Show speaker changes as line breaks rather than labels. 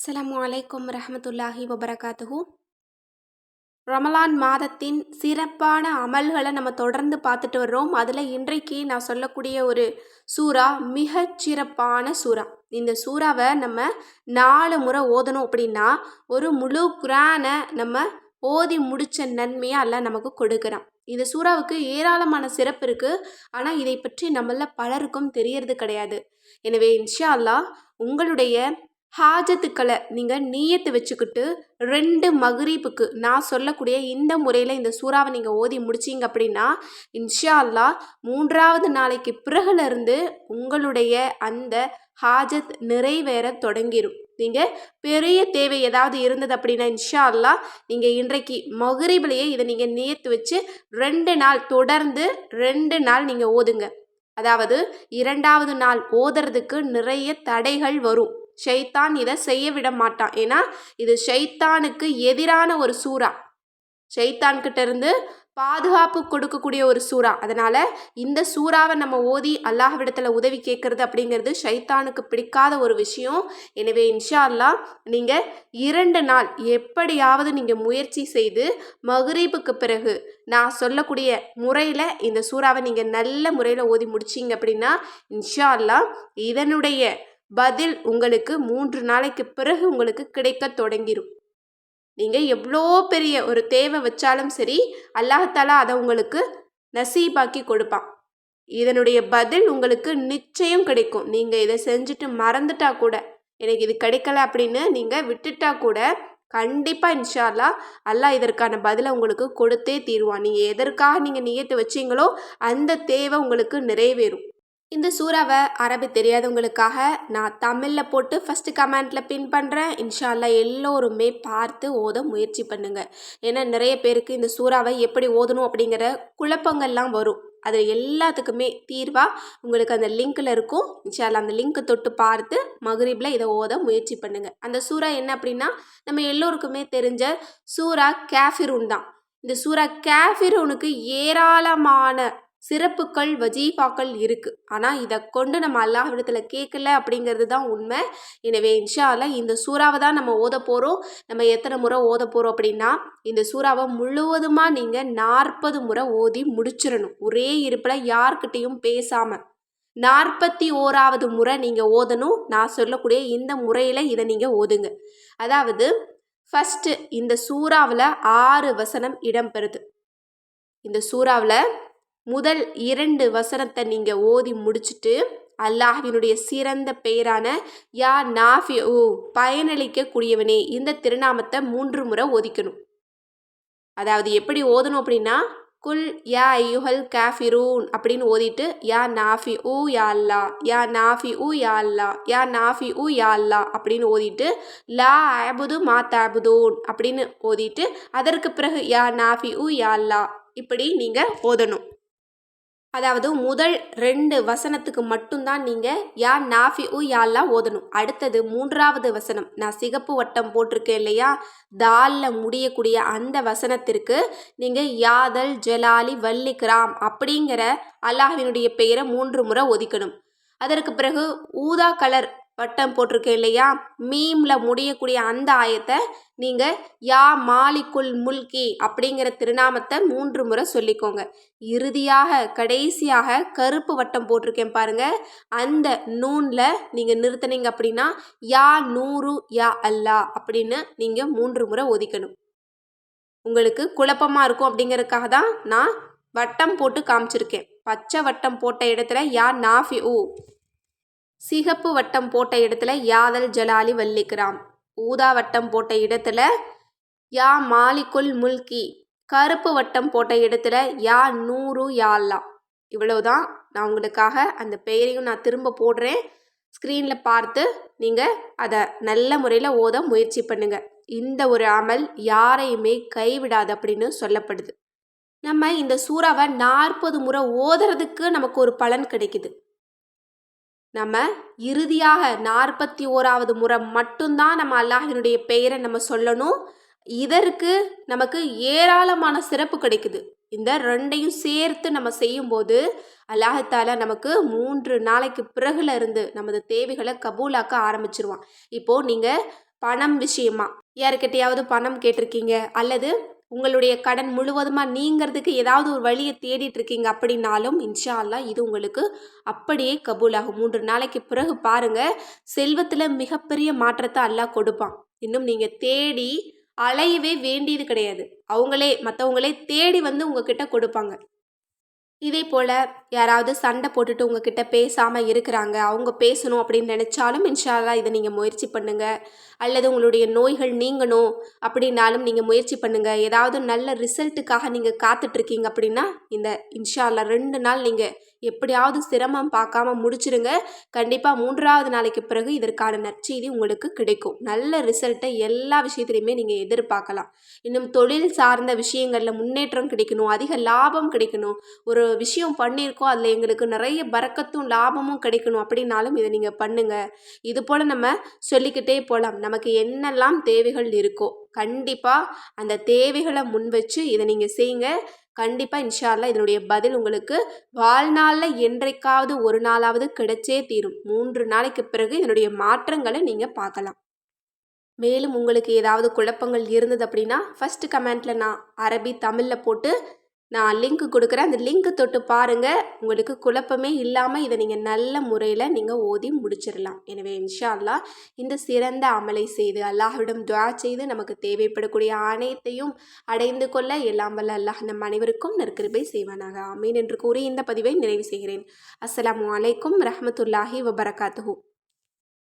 அஸ்லாம் வலைக்கம் ரஹமத்துல்லாஹி வபரகாத்துஹு. ரமலான் மாதத்தின் சிறப்பான அமல்களை நம்ம தொடர்ந்து பார்த்துட்டு வர்றோம். அதில் இன்றைக்கு நான் சொல்லக்கூடிய ஒரு சூறா மிகச் சிறப்பான சூறா. இந்த சூறாவை நம்ம நாலு முறை ஓதணும் அப்படின்னா ஒரு முழு குரானை நம்ம ஓதி முடித்த நன்மையை அல்ல நமக்கு கொடுக்குறான். இந்த சூறாவுக்கு ஏராளமான சிறப்பு இருக்குது ஆனால் இதை பற்றி நம்மள பலருக்கும் தெரியறது கிடையாது. எனவே இன்ஷா அல்லாஹ் உங்களுடைய ஹாஜத்துக்களை நீங்கள் நீயத்து வச்சுக்கிட்டு ரெண்டு மகரீப்புக்கு நான் சொல்லக்கூடிய இந்த முறையில் இந்த சூறாவை நீங்கள் ஓதி முடிச்சிங்க அப்படின்னா இன்ஷா அல்லாஹ் மூன்றாவது நாளைக்கு பிறகுலேருந்து உங்களுடைய அந்த ஹாஜத் நிறைவேற தொடங்கிடும் நீங்கள் பெரிய தேவை ஏதாவது இருந்தது அப்படின்னா இன்ஷா அல்லாஹ் நீங்கள் இன்றைக்கு மகரீபிலேயே இதை நீங்கள் நியத்து வச்சு ரெண்டு நாள் தொடர்ந்து ரெண்டு நாள் நீங்கள் ஓதுங்க. அதாவது இரண்டாவது நாள் ஓதுறதுக்கு நிறைய தடைகள் வரும். ஷைத்தான் இதை செய்ய விட மாட்டான். ஏன்னா இது ஷைத்தானுக்கு எதிரான ஒரு சூறா. ஷைத்தான்கிட்ட இருந்து பாதுகாப்பு கொடுக்கக்கூடிய ஒரு சூறா. அதனால் இந்த சூறாவை நம்ம ஓதி அல்லாஹ்விடத்தில் உதவி கேட்குறது அப்படிங்கிறது ஷைத்தானுக்கு பிடிக்காத ஒரு விஷயம். எனவே இன்ஷா அல்லாஹ் நீங்கள் இரண்டு நாள் எப்படியாவது நீங்கள் முயற்சி செய்து மகரீபுக்கு பிறகு நான் சொல்லக்கூடிய முறையில் இந்த சூறாவை நீங்கள் நல்ல முறையில் ஓதி முடிச்சிங்க அப்படின்னா இன்ஷா அல்லா இதனுடைய பதில் உங்களுக்கு மூன்று நாளைக்கு பிறகு உங்களுக்கு கிடைக்க தொடங்கிடும் நீங்கள் எவ்வளோ பெரிய ஒரு தேவை வச்சாலும் சரி அல்லாஹாலா அதை உங்களுக்கு நசீபாக்கி கொடுப்பான். இதனுடைய பதில் உங்களுக்கு நிச்சயம் கிடைக்கும். நீங்கள் இதை செஞ்சுட்டு மறந்துட்டா கூட எனக்கு இது கிடைக்கல அப்படின்னு நீங்கள் விட்டுட்டா கூட கண்டிப்பாக இன்ஷால்லா அல்லாஹ் இதற்கான பதிலை உங்களுக்கு கொடுத்தே தீருவான். நீங்கள் எதற்காக நீங்கள் நியத்து வச்சீங்களோ அந்த தேவை உங்களுக்கு நிறைவேறும். இந்த சூறாவை அரபி தெரியாதவங்களுக்காக நான் தமிழில் போட்டு ஃபஸ்ட்டு கமெண்ட்டில் பின் பண்ணுறேன் இன்ஷால்லா எல்லோருமே பார்த்து ஓத முயற்சி பண்ணுங்கள் ஏன்னா நிறைய பேருக்கு இந்த சூறாவை எப்படி ஓதணும் அப்படிங்கிற குழப்பங்கள்லாம் வரும். அது எல்லாத்துக்குமே தீர்வாக உங்களுக்கு அந்த லிங்க்கில் இருக்கும். இன்ஷால்லா அந்த லிங்க்கை தொட்டு பார்த்து மகரீபில் இதை ஓத முயற்சி பண்ணுங்கள் அந்த சூறா என்ன அப்படின்னா நம்ம எல்லோருக்குமே தெரிஞ்ச சூறா கேஃபிரூன் தான். இந்த சூறா கேஃபிரூனுக்கு ஏராளமான சிறப்புகள் வஜீஃபாக்கள் இருக்குது ஆனால் இதை கொண்டு நம்ம அல்லாஹ்விடத்தில் கேட்கல அப்படிங்கிறது தான் உண்மை. எனவே இன்ஷா இந்த சூறாவை தான் நம்ம ஓத போகிறோம் நம்ம எத்தனை முறை ஓத போகிறோம் அப்படின்னா இந்த சூறாவை முழுவதுமாக நீங்கள் நாற்பது முறை ஓதி முடிச்சிடணும். ஒரே இருப்பில் யார்கிட்டையும் பேசாமல் நாற்பத்தி ஓராவது முறை நீங்கள் ஓதணும். நான் சொல்லக்கூடிய இந்த முறையில் இதை நீங்கள் ஓதுங்க. அதாவது ஃபஸ்ட்டு இந்த சூறாவில் ஆறு வசனம் இடம்பெறுது. இந்த சூறாவில் முதல் இரண்டு வசனத்தை நீங்கள் ஓதி முடிச்சுட்டு அல்லாஹினுடைய சிறந்த பெயரான யா நாஃபி ஓ பயனளிக்கக்கூடியவனே இந்த திருநாமத்தை மூன்று முறை ஓதிக்கணும். அதாவது எப்படி ஓதணும் அப்படின்னா குல் யா ஐயுஹல் காஃபிரூன் அப்படின்னு ஓதிட்டு யா நாஃபி ஊ யா அல்லா யா நாஃபி ஊ யா அல்லா யா நாஃபி ஊ யா அல்லா அப்படின்னு ஓதிட்டு லா ஆபுது மா தாபுதூன் அப்படின்னு ஓதிட்டு அதற்கு பிறகு யா நாஃபி ஊ யா அல்லா இப்படி நீங்கள் ஓதணும். அதாவது முதல் ரெண்டு வசனத்துக்கு மட்டும்தான் நீங்கள் யா நாஃபி உ யால்லாம் ஓதணும். அடுத்தது மூன்றாவது வசனம். நான் சிகப்பு வட்டம் போட்டிருக்கேன் இல்லையா? தாலில் முடியக்கூடிய அந்த வசனத்திற்கு நீங்கள் யாதல் ஜலாலி வல்லிக்ராம் அப்படிங்கிற அல்லாஹினுடைய பெயரை மூன்று முறை ஒதுக்கணும். அதற்கு பிறகு ஊதா கலர் வட்டம் போட்டிருக்கேன் இல்லையா? மீமில் முடியக்கூடிய அந்த ஆயத்தை நீங்கள் யா மாலிக்குல் முல்கி அப்படிங்கிற திருநாமத்தை மூன்று முறை சொல்லிக்கோங்க. இறுதியாக கடைசியாக கருப்பு வட்டம் போட்டிருக்கேன் பாருங்க. அந்த நூனில் நீங்கள் நிறுத்தினீங்க அப்படின்னா யா நூறு யா அல்லா அப்படின்னு நீங்கள் மூன்று முறை ஒதுக்கணும். உங்களுக்கு குழப்பமாக இருக்கும் அப்படிங்கிறதுக்காக தான் நான் வட்டம் போட்டு காமிச்சிருக்கேன். பச்சை வட்டம் போட்ட இடத்துல யா நாஃபி ஊ சிகப்பு வட்டம் போட்ட இடத்துல யாதல் ஜலாலி வல்லிக்ராம் ஊதா வட்டம் போட்ட இடத்துல யா மாலிகுல் முல்கி. கருப்பு வட்டம் போட்ட இடத்துல யா நூறு யால்லா. இவ்வளவுதான் நான் உங்களுக்காக அந்த பெயரையும் நான் திரும்ப போடுறேன். ஸ்க்ரீனில் பார்த்து நீங்கள் அதை நல்ல முறையில் ஓத முயற்சி பண்ணுங்கள் இந்த ஒரு அமல் யாரையுமே கைவிடாது அப்படின்னு சொல்லப்படுது. நம்ம இந்த சூறாவை நாற்பது முறை ஓதுறதுக்கு நமக்கு ஒரு பலன் கிடைக்குது. நம்ம இறுதியாக நாற்பத்தி ஓராவது முறை மட்டும்தான் நம்ம அல்லாஹினுடைய பெயரை நம்ம சொல்லணும். இதற்கு நமக்கு ஏராளமான சிறப்பு கிடைக்குது. இந்த ரெண்டையும் சேர்த்து நம்ம செய்யும்போது அல்லாஹத்தால நமக்கு மூன்று நாளைக்கு பிறகுல இருந்து நமது தேவைகளை கபூலாக்க ஆரம்பிச்சிருவான். இப்போது நீங்கள் பணம் விஷயமா யாருக்கிட்டையாவது பணம் கேட்டிருக்கீங்க அல்லது உங்களுடைய கடன் முழுவதுமாக நீங்கிறதுக்கு ஏதாவது ஒரு வழியை தேடிட்டு இருக்கீங்க அப்படின்னாலும் இன்ஷா அல்லா இது உங்களுக்கு அப்படியே கபூலாகும். மூன்று நாளைக்கு பிறகு பாருங்க செல்வத்தில் மிகப்பெரிய மாற்றத்தை அல்லாஹ் கொடுப்பான். இன்னும் நீங்கள் தேடி அலையவே வேண்டியது கிடையாது. அவங்களே மற்றவங்களே தேடி வந்து உங்ககிட்ட கொடுப்பாங்க. இதே போல் யாராவது சண்டை போட்டுட்டு உங்ககிட்ட பேசாமல் இருக்கிறாங்க அவங்க பேசணும் அப்படின்னு நினச்சாலும் இன்ஷால்லா இதை நீங்கள் முயற்சி பண்ணுங்கள் அல்லது உங்களுடைய நோய்கள் நீங்கணும் அப்படின்னாலும் நீங்கள் முயற்சி பண்ணுங்கள் ஏதாவது நல்ல ரிசல்ட்டுக்காக நீங்கள் காத்துட்ருக்கீங்க அப்படின்னா இந்த இன்ஷால்லா ரெண்டு நாள் நீங்கள் எப்படியாவது சிரமம் பார்க்காம முடிச்சிருங்க. கண்டிப்பாக மூன்றாவது நாளைக்கு பிறகு இதற்கான நற்செய்தி உங்களுக்கு கிடைக்கும். நல்ல ரிசல்ட்டை எல்லா விஷயத்துலையுமே நீங்கள் எதிர்பார்க்கலாம். இன்னும் தொழில் சார்ந்த விஷயங்களில் முன்னேற்றம் கிடைக்கணும் அதிக லாபம் கிடைக்கணும். ஒரு விஷயம் பண்ணியிருக்கோம் அதில் எங்களுக்கு நிறைய பறக்கத்தும் லாபமும் கிடைக்கணும் அப்படின்னாலும் இதை நீங்கள் பண்ணுங்கள் இது போல் நம்ம சொல்லிக்கிட்டே போகலாம் நமக்கு என்னெல்லாம் தேவைகள் இருக்கோ கண்டிப்பாக அந்த தேவைகளை முன் வச்சு இதை நீங்கள் செய்யுங்க. கண்டிப்பாக இன்ஷால்லா இதனுடைய பதில் உங்களுக்கு வாழ்நாளில் என்றைக்காவது ஒரு நாளாவது கிடைச்சே தீரும். மூன்று நாளைக்கு பிறகு இதனுடைய மாற்றங்களை நீங்கள் பார்க்கலாம். மேலும் உங்களுக்கு ஏதாவது குழப்பங்கள் இருந்தது அப்படின்னா ஃபஸ்ட்டு கமெண்ட்டில் நான் அரபி தமிழில் போட்டு நான் லிங்க் கொடுக்குறேன். அந்த லிங்க் தொட்டு பாருங்கள் உங்களுக்கு குழப்பமே இல்லாமல் இதை நீங்கள் நல்ல முறையில் நீங்கள் ஓதி முடிச்சிடலாம். எனவே இன்ஷா அல்லாஹ் இந்த சிறந்த அமலை செய்து அல்லாஹ்விடம் துவா செய்து நமக்கு தேவைப்படக்கூடிய ஆணையத்தையும் அடைந்து கொள்ள எல்லாம் வல்ல அல்லாஹ் நம் அனைவருக்கும் நற்கிருபை செய்வானாக. ஆமீன் என்று கூறி இந்த பதிவை நிறைவு செய்கிறேன். அஸ்லாம் அலைக்கும் ரஹமத்துல்லாஹி வபரகாத்துஹூ.